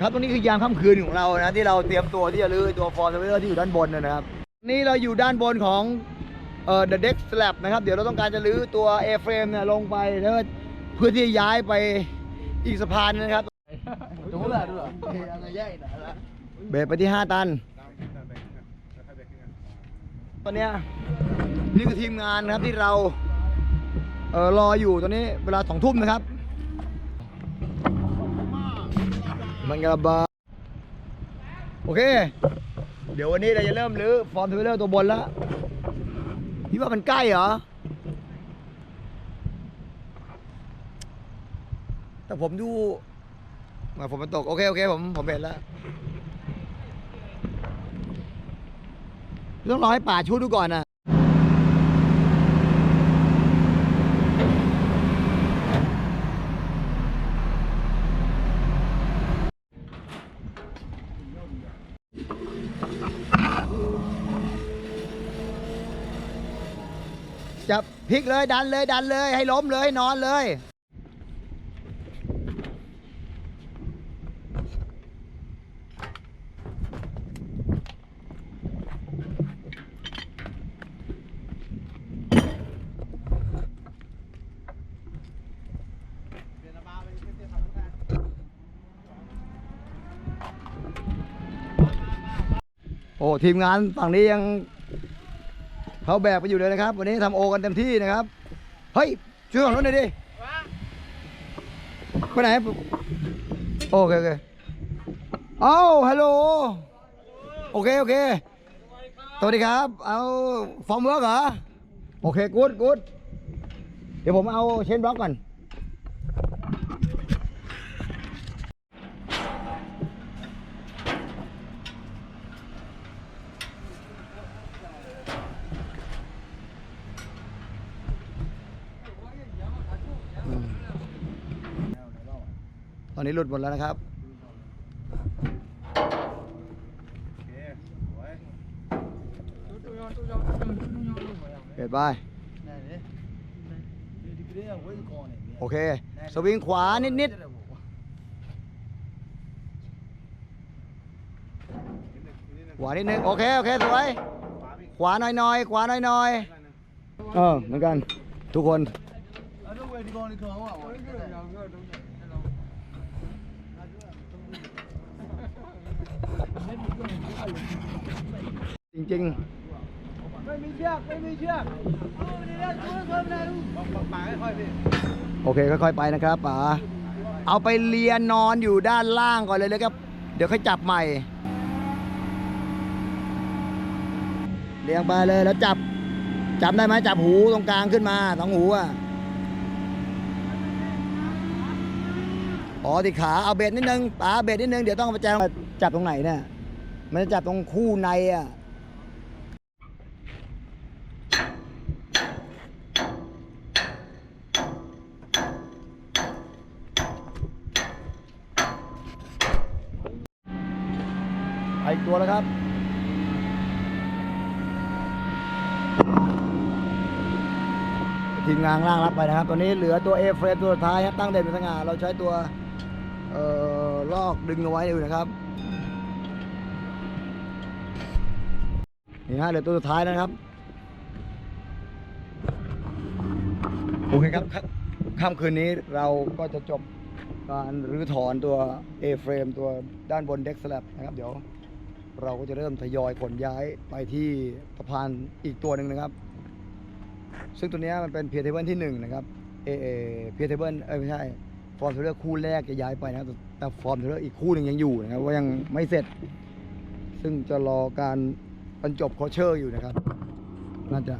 ครับตรงนี้คือยามค่ำคืนของเรานะที่เราเตรียมตัวที่จะลื้อตัวฟอร์มเวอร์ที่อยู่ด้านบนนะนะครับ นี่เราอยู่ด้านบนของเอ่อ the deck slab นะครับ เดี๋ยวเราต้องการจะลื้อตัว A frame เนี่ยลงไปแล้วก็เพื่อที่จะย้ายไปอีกสะพานนึงนะครับเบรกไปที่ 5 ตัน ตอนเนี้ยนี่คือทีมงานนะครับที่เราเออรออยู่ตอนนี้เวลาสองทุ่มนะครับ มันกระบาโอเค เดี๋ยววันนี้เราจะเริ่มรื้อฟอร์มทวิลเลอร์ตัวบนแล้วพี่ว่ามันใกล้เหรอ แต่ผมดูมือนผมมันตก โอเค โอเค ผมผมเห็นแล้วต้องรอให้ป่าชุดดูก่อนนะ จับพลิกเลยดันเลยดันเลย ให้ล้มเลยนอนเลย โอ้ทีมงานฝั่งนี้ยัง เขาแบกไปอยู่เลยนะครับ วันนี้ทำโอกันเต็มที่นะครับ เฮ้ย ช่วยฝั่งนู้นหน่อยดิไปไหนโอเคโอเคเอ้าฮัลโหลโอเคโอเคสวัสดีครับ เอาฟอร์มเวิร์กเหรอ โอเคกูดกูดเดี๋ยวผมเอาเชนบล็อกก่อน ต อนนี้หลุดหมดแล้วนะครับเปิดไปโอเค สวิงขวานิดๆขวานิดนึงโอเค โอเค สวย ขวาหน่อยๆขวาหน่อยๆเออเหมือนกัน ทุกคน จริงๆ ไม่มีเชือก ไม่มีเชือกเอาเดี๋ยวช่วยเพิ่มนะลูกปากค่อยๆโอเคค่อยๆไปนะครับป๋าเอาไปเลียนนอนอยู่ด้านล่างก่อนเลยเลยครับ เดี๋ยวค่อยจับใหม่ เลียงไปเลยแล้วจับ จับได้ไหมจับหูตรงกลางขึ้นมาสองหูอะอ๋อที่ขาเอาเบ็ดนิดนึงป๋าเบ็ดนิดนึงเดี๋ยวต้องเอาไปแจง จับตรงไหนเนี่ยมันจะจับตรงคู่ในอะไปอีกตัวแล้วครับทีมงานล่างรับไปนะครับ ตอนนี้เหลือตัวเอเฟรมตัวสุดท้ายครับตั้งเด่นเป็นสง่าเราใช้ตัว เอ่อ ลอกดึงเอาไว้อยู่นะครับ นี่ฮะเหลือตัวสุดท้ายนะครับโอเคครับค่ำคืนนี้เราก็จะจบการรื้อถอนตัว A-frame ตัวด้านบน deck slab นะครับ เดี๋ยวเราก็จะเริ่มทยอยขนย้ายไปที่สะพานอีกตัวหนึ่งนะครับ ซึ่งตัวนี้มันเป็นเพียร์เทเบิลที่หนึ่งนะครับเอเอเพียร์เทเบิลเอ้ยไม่ใช่ฟอร์มเทเลอร์คู่แรกจะย้ายไปนะครับแต่แต่ฟอร์มเทเลอร์อีกคู่หนึ่งยังอยู่นะครับว่ายังไม่เสร็จ ซึ่งจะรอการ บรรจบโคเชอร์อยู่นะครับ น่าจะ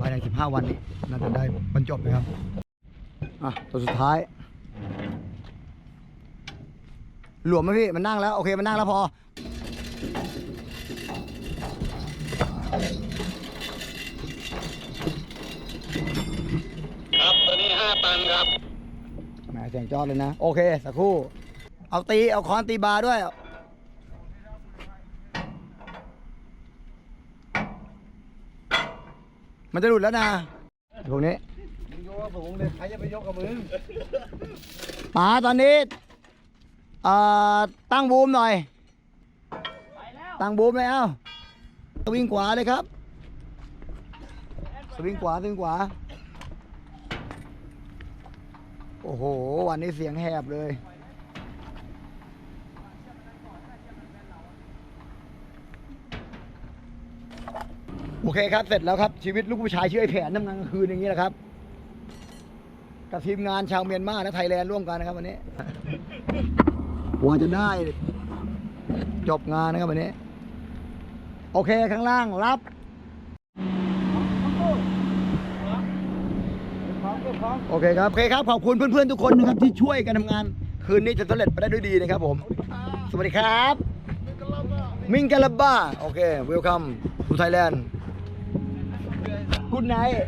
ภายใน 15 วันนี้ น่าจะได้บรรจบนะครับ อะ ตัวสุดท้าย หลวมไหมพี่ มันนั่งแล้ว โอเค มันนั่งแล้วพอ ครับตัวนี้ห้าตันครับ แหมเสียงจอดเลยนะ โอเค สักครู่ เอาตี เอาคอนตีบาร์ด้วย มันจะหลุดแล้วนะพวกนี้มึงโยกสูงเลยใครจะไปยกกับมึงป๋าตอนนี้อ่าตั้งบูมหน่อย ตั้งบูมเลยเอ้าสวิงขวาเลยครับสวิงขวาสวิงขวา โอ้โห วันนี้เสียงแหบเลย เคครับ เสร็จแล้วครับ ชีวิตลูกผู้ชายชื่อไอ้แผนทำนกลางคืนอย่างนี้แหละครับ กับทีมงานชาวเมียนมาและไทยแลนด์ร่วมกันนะครับวันนี้กว่าจะได้ จบงานนะครับวันนี้ โอเคข้างล่างรับโอเคครับ โอเคครับ ขอบคุณเพื่อนๆทุกคนนะครับที่ช่วยกันทำงาน คืนนี้จะสำเร็จไปได้ด้วยดีนะครับผม สวัสดีครับ มิงกะลาบ้า โอเค เวลคัมทูไทยแลนด์ คุณไนท์